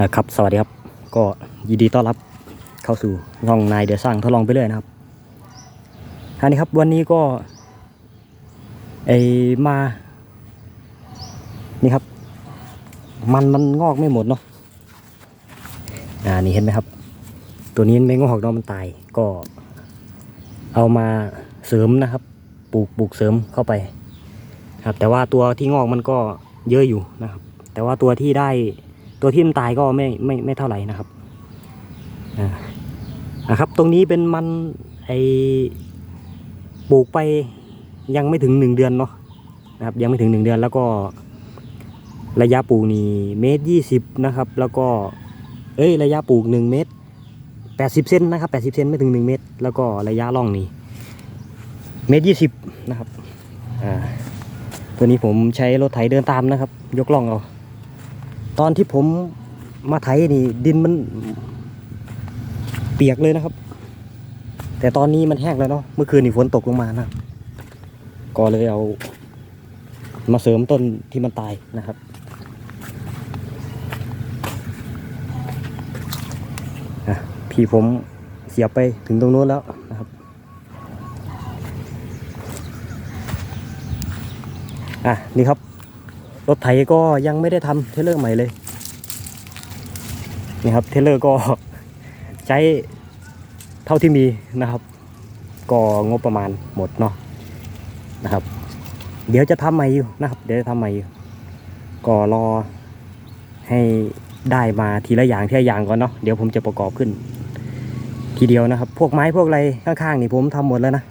นะครับสวัสดีครับก็ยินดีต้อนรับเข้าสู่ช่องนายเดือสร้างทดลองไปเรื่อยนะครับอันนี้ครับวันนี้ก็ไอมานี่ครับ มันมันงอกไม่หมดเนาะอ่านี่เห็นไหมครับ ตัวนี้ไม่งอกเนาะมันตายก็ เอามาเสริมนะครับ ปลูกปลูกเสริมเข้าไป ครับ แต่ว่าตัวที่งอกมันก็เยอะอยู่นะครับ แต่ว่าตัวที่ได้ ตัวที่มันตายก็ไม่ไม่ไม่เท่าไหร่นะครับนะครับ ตรงนี้เป็นมันไอปลูกไปยังไม่ถึงหนึ่งเดือนเนาะนะครับ ยังไม่ถึงหนึ่งเดือนแล้วก็ระยะปลูกนี่เมตรยี่สิบนะครับ แล้วก็เอ้ยระยะปลูกหนึ่งเมตรแปดสิบเซนนะครับแปดสิบเซนไม่ถึงหนึ่งเมตร แล้วก็ระยะล่องนี่เมตรยี่สิบนะครับอ่าตัวนี้ผมใช้รถไถเดินตามนะครับ ยกล่องเอา ตอนที่ผมมาไถนี่ ดินมัน เปียกเลยนะครับ แต่ตอนนี้มันแห้งแล้วเนาะเมื่อคืนนี่ฝนตกลงมานะก็เลยเอา มาเสริมต้นที่มันตายนะครับพี่ผมเสียบไปถึงตรงนู้นแล้วนะครับอะนี่ครับ รถไถก็ยังไม่ได้ทำเทเลอร์ใหม่เลยนี่ครับเทเลอร์ก็ใช้เท่าที่มีนะครับ ก็งบประมาณหมดเนาะนะครับ เดี๋ยวจะทำใหม่อยู่นะครับ เดี๋ยวจะทำใหม่อยู่ก็รอให้ได้มาทีละอย่างทีละอย่างก่อนเนาะเดี๋ยวผมจะประกอบขึ้น ทีเดียวนะครับ พวกไม้พวกอะไรข้างๆนี่ผมทำหมดแล้วนะ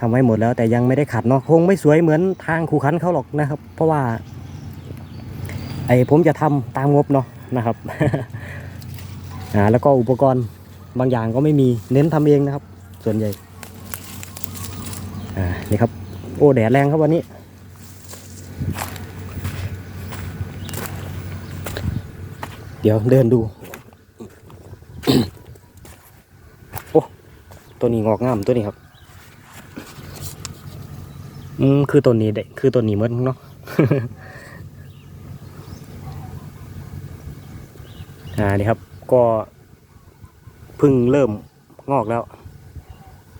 ทำไว้หมดแล้วแต่ยังไม่ได้ขัดเนาะคงไม่สวยเหมือนทางคูขันเขาหรอกนะครับ เพราะว่า ไอผมจะทำตามงบเนาะนะครับอ่าแล้วก็อุปกรณ์บางอย่างก็ไม่มีเน้นทำเองนะครับ ส่วนใหญ่อ่านี่ครับ โอ้แดดแรงครับวันนี้ เดี๋ยวเดินดูโอ้ตัวนี้งอกงามตัวนี้ครับอืมคือตัวนี้เด็คือตัวนี้เหมือนเนาะ อ่านี่ครับก็เพิ่งเริ่มงอกแล้ว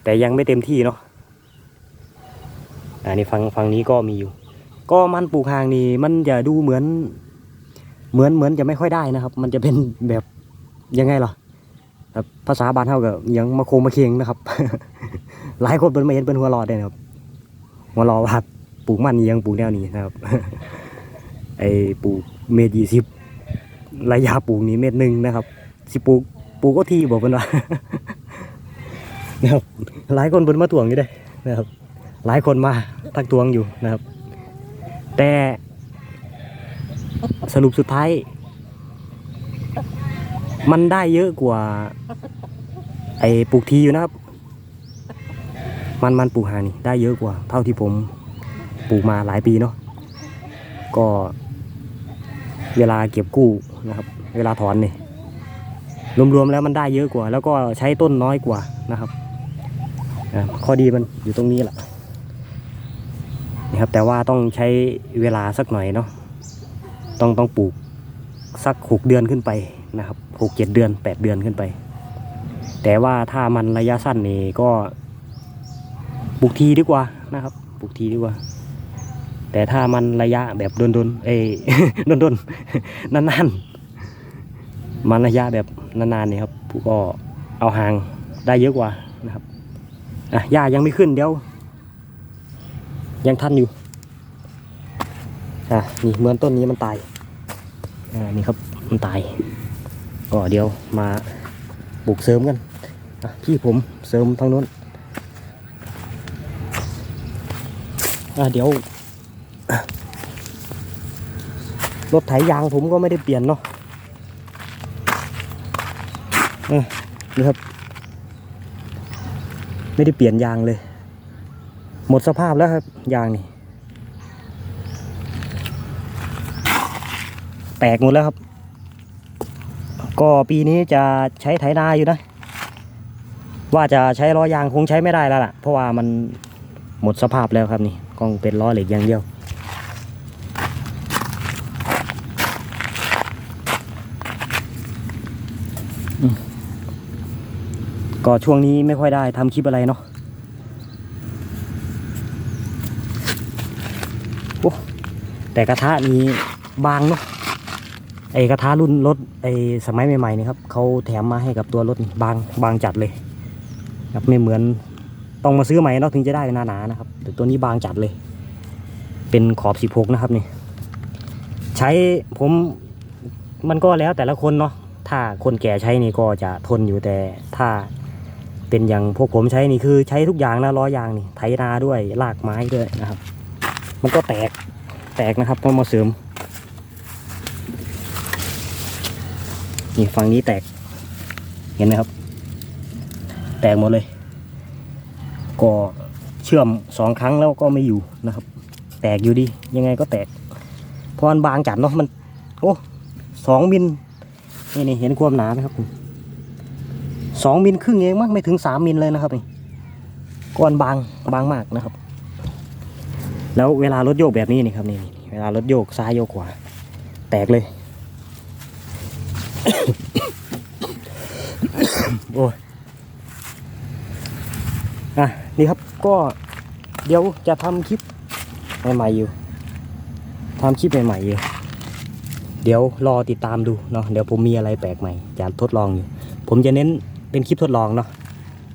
แต่ยังไม่เต็มที่เนาะอ่านี่ฟังฟังนี้ก็มีอยู่ ก็มันปลูกหางนี่มันจะดูเหมือน เหมือนเหมือนจะไม่ค่อยได้นะครับ มันจะเป็นแบบยังไงล่ะแบบภาษาบ้านเท่ากับยังมาโคมาเคียงนะครับ หลายคนเป็นมาเห็นเป็นหัวรอดเลยนะครับหัวรอว่าปลูกมันนี่ยังปลูกแนวนี้นะครับไอปลูกเมตรยี่สิบ ระยะปลูกนี้เมตรหนึ่งนะครับ สิปลูกปลูกก็ทีบอกเป็นว่านะครับหลายคนเป็นมาถ่วงอยู่ได้นะครับ หลายคนมาทักทวงอยู่นะครับ แต่สรุปสุดท้าย มันได้เยอะกว่า ไอ้ปลูกทีอยู่นะครับ มันมันปลูกหานี่ได้เยอะกว่า เท่าที่ผมปลูกมาหลายปีเนาะก็ เวลาเก็บกู้นะครับ เวลาถอนนี่รวมๆแล้วมันได้เยอะกว่า แล้วก็ใช้ต้นน้อยกว่านะครับข้อดีมันอยู่ตรงนี้แหละนะครับ แต่ว่าต้องใช้เวลาสักหน่อยเนาะต้องต้องปลูกสักหกเดือนขึ้นไปนะครับหกเจ็ดเดือนแปดเดือนขึ้นไป แต่ว่าถ้ามันระยะสั้นนี่ก็ปลูกทีดีกว่านะครับปลูกทีดีกว่า แต่ถ้ามันระยะแบบโดนๆเอ้ยโดนๆนานๆมันระยะแบบนานๆเนี่ยครับก็เอาหางได้เยอะกว่านะครับอะหญ้ายังไม่ขึ้นเดี๋ยว ยังทันอยู่อะนี่เหมือนต้นนี้มันตายอ่านี่ครับมันตาย ก็เดี๋ยวมาปลูกเสริมกันอะพี่ผมเสริมทางโน้นอะเดี๋ยว รถไถยางผมก็ไม่ได้เปลี่ยนเนาะนี่ครับ ไม่ได้เปลี่ยนยางเลย หมดสภาพแล้วครับ ยางนี่ แตกหมดแล้วครับ ก็ปีนี้จะใช้ไถนาอยู่นะ ว่าจะใช้ล้อยางคงใช้ไม่ได้แล้วล่ะ เพราะว่ามันหมดสภาพแล้วครับนี่กองเป็นล้อเหล็กอย่างเดียว ก็ช่วงนี้ไม่ค่อยได้ทำคลิปอะไรเนาะโอ้แต่กระทะนี้บางเนาะไอกระทะรุ่นรถไอสมัยใหม่ๆนี่ครับเขาแถมมาให้กับตัวรถบางบางจัดเลยครับไม่เหมือนต้องมาซื้อใหม่เนาะถึงจะได้หนาๆนะครับ แต่ตัวนี้บางจัดเลย เป็นขอบสิบหกนะครับนี่ ใช้ผมมันก็แล้วแต่ละคนเนาะ ถ้าคนแก่ใช้นี่ก็จะทนอยู่แต่ถ้าเป็นอย่างพวกผมใช้นี่คือใช้ทุกอย่างนะล้อยางนี่ไถนาด้วยลากไม้ด้วยนะครับ มันก็แตกแตกนะครับต้องมาเสริมนี่ฝั่งนี้แตก เห็นไหมครับ แตกหมดเลย ก็เชื่อมสองครั้งแล้วก็ไม่อยู่นะครับ แตกอยู่ดียังไงก็แตกเพราะมันบางจัดเนาะมัน โอ้สองมิล นี่นี่เห็นความหนาไหมครับสองมิลครึ่งเองมั้งไม่ถึงสามมิลเลยนะครับนี่ก้อนบางบางมากนะครับ แล้วเวลารถโยกแบบนี้นี่ครับนี่นี่เวลารถโยกซ้ายโยกขวาแตกเลยโอ้ยอะนี่ครับก็เดี๋ยวจะทำคลิปใหม่ๆอยู่ทำคลิปใหม่ๆอยู่ เดี๋ยวรอติดตามดูเนาะเดี๋ยวผมมีอะไรแปลกใหม่จะทดลองอยู่ผมจะเน้นเป็นคลิปทดลองเนาะ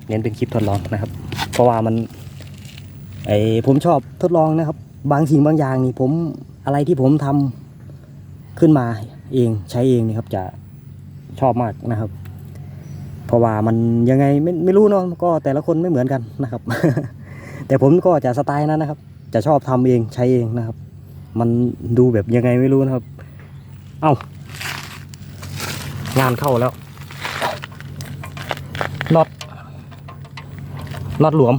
เน้นเป็นคลิปทดลองนะครับ เพราะว่ามันไอผมชอบทดลองนะครับ บางสิ่งบางอย่างนี่ผมอะไรที่ผมทำขึ้นมาเองใช้เองนี่ครับจะชอบมากนะครับ เพราะว่ามันยังไงไม่ไม่รู้เนาะก็แต่ละคนไม่เหมือนกันนะครับ แต่ผมก็จะสไตล์นั้นนะครับ จะชอบทำเองใช้เองนะครับ มันดูแบบยังไงไม่รู้นะครับ เอ้างานเข้าแล้วน็อตน็อตหลวม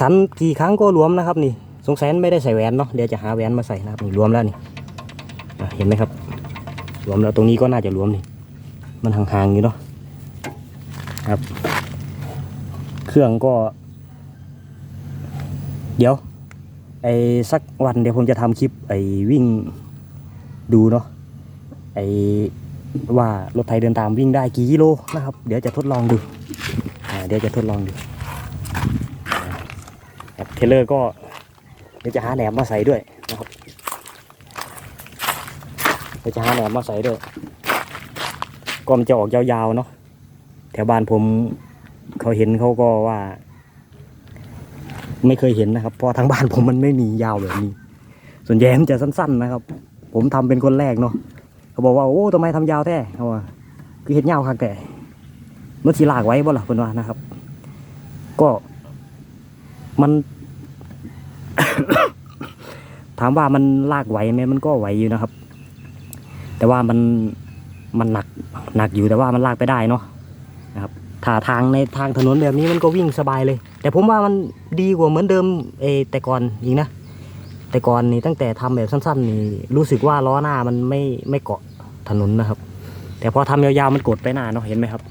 ขันกี่ครั้งก็หลวมนะครับ นี่ สงสัยไม่ได้ใส่แหวนเนาะเดี๋ยวจะหาแหวนมาใส่นะครับนี่หลวมแล้วนี่เห็นไหมครับหลวมแล้วตรงนี้ก็น่าจะหลวมนี่ มันห่างๆอยู่เนาะครับ เครื่องก็ เดี๋ยวไอ้สักวันเดี๋ยวผมจะทำคลิปไอ้วิ่ง ดูเนาะไอว่ารถไถเดินตามวิ่งได้กี่กิโลนะครับ เดี๋ยวจะทดลองดูเดี๋ยวจะทดลองดูอ่าครับเทเลอร์ก็เดี๋ยวจะหาแหนมมาใส่ด้วยนะครับเดี๋ยวจะหาแหนมมาใส่ด้วยก็มันจะออกยาวๆเนาะแถวบ้านผมเขาเห็นเขาก็ว่า ไม่เคยเห็นนะครับเพราะทางบ้านผมมันไม่มียาวแบบนี้ ส่วนใหญ่มันจะสั้น ๆนะครับ ผมทำเป็นคนแรกเนาะเขาบอกว่าโอ้ทำไมทำยาวแท้เขาว่าคือเห็ดยาวคักแต่มื่อทีลากไว้บ่ล่ะเพิ่นว่านะครับ ก็มัน ถามว่ามันลากไหวไหมมันก็ไหวอยู่นะครับ แต่ว่ามันมันหนักหนักอยู่แต่ว่ามันลากไปได้เนาะนะครับถ้าทางในทางถนนแบบนี้มันก็วิ่งสบายเลย แต่ผมว่ามันดีกว่าเหมือนเดิมเออแต่ก่อนอีกนะ แต่ก่อนนี่ตั้งแต่ทำแบบสั้น ๆ นี่รู้สึกว่าล้อหน้ามันไม่ไม่เกาะถนนนะครับ แต่พอทำยาวๆมันกดไปหน้าเนาะเห็นไหมครับ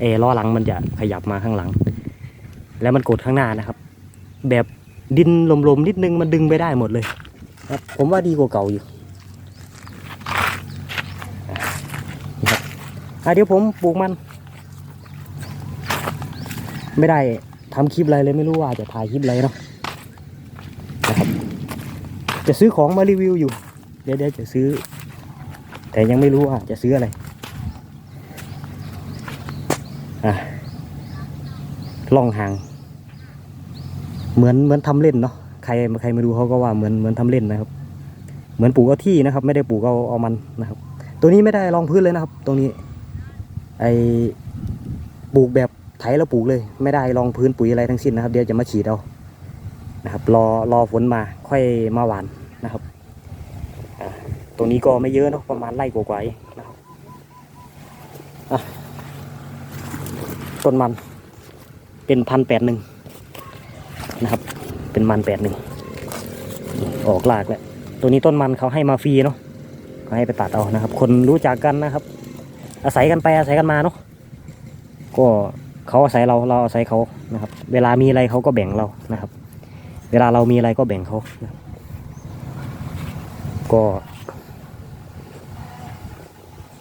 เออล้อหลังมันจะขยับมาข้างหลัง แล้วมันกดข้างหน้านะครับ แบบดินลมๆนิดนึงมันดึงไปได้หมดเลยครับผมว่าดีกว่าเก่าอยู่อะนี่ครับอะเดี๋ยวผมปลูกมัน ไม่ได้ทำคลิปอะไรเลยไม่รู้ว่าจะถ่ายคลิปอะไรเนาะ จะซื้อของมารีวิวอยู่ เดี๋ยวเดี๋ยวจะซื้อ แต่ยังไม่รู้ว่าจะซื้ออะไรอะล่องหาง เหมือนเหมือนทำเล่นเนาะใครใครมาดูเขาก็ว่าเหมือนเหมือนทำเล่นนะครับ เหมือนปลูกเอาที่นะครับ ไม่ได้ปลูกเอาเอามันนะครับ ตัวนี้ไม่ได้รองพื้นเลยนะครับ ตรงนี้ ไอปลูกแบบไถแล้วปลูกเลย ไม่ได้รองพื้นปุ๋ยอะไรทั้งสิ้นนะครับ เดี๋ยวจะมาฉีดเอา นะครับ รอรอฝนมาค่อยมาหวานนะครับตรงนี้ก็ไม่เยอะเนอะประมาณไร่กว่าๆนะครับต้นมันเป็นพันแปดหนึ่งนะครับ เป็นมันแปดหนึ่งออกลากแล้วตัวนี้ต้นมันเขาให้มาฟรีเนาะเขาให้ไปตัดเอานะครับ คนรู้จักกันนะครับ อาศัยกันไปอาศัยกันมาเนาะก็เขาอาศัยเราเราอาศัยเขานะครับ เวลามีอะไรเขาก็แบ่งเรานะครับ เวลาเรามีอะไรก็แบ่งเขานะก็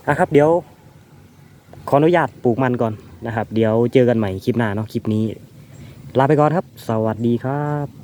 นะครับ เดี๋ยว ขออนุญาตปลูกมันก่อนนะครับ เดี๋ยวเจอกันใหม่คลิปหน้าเนาะคลิปนี้ ลาไปก่อนครับ สวัสดีครับ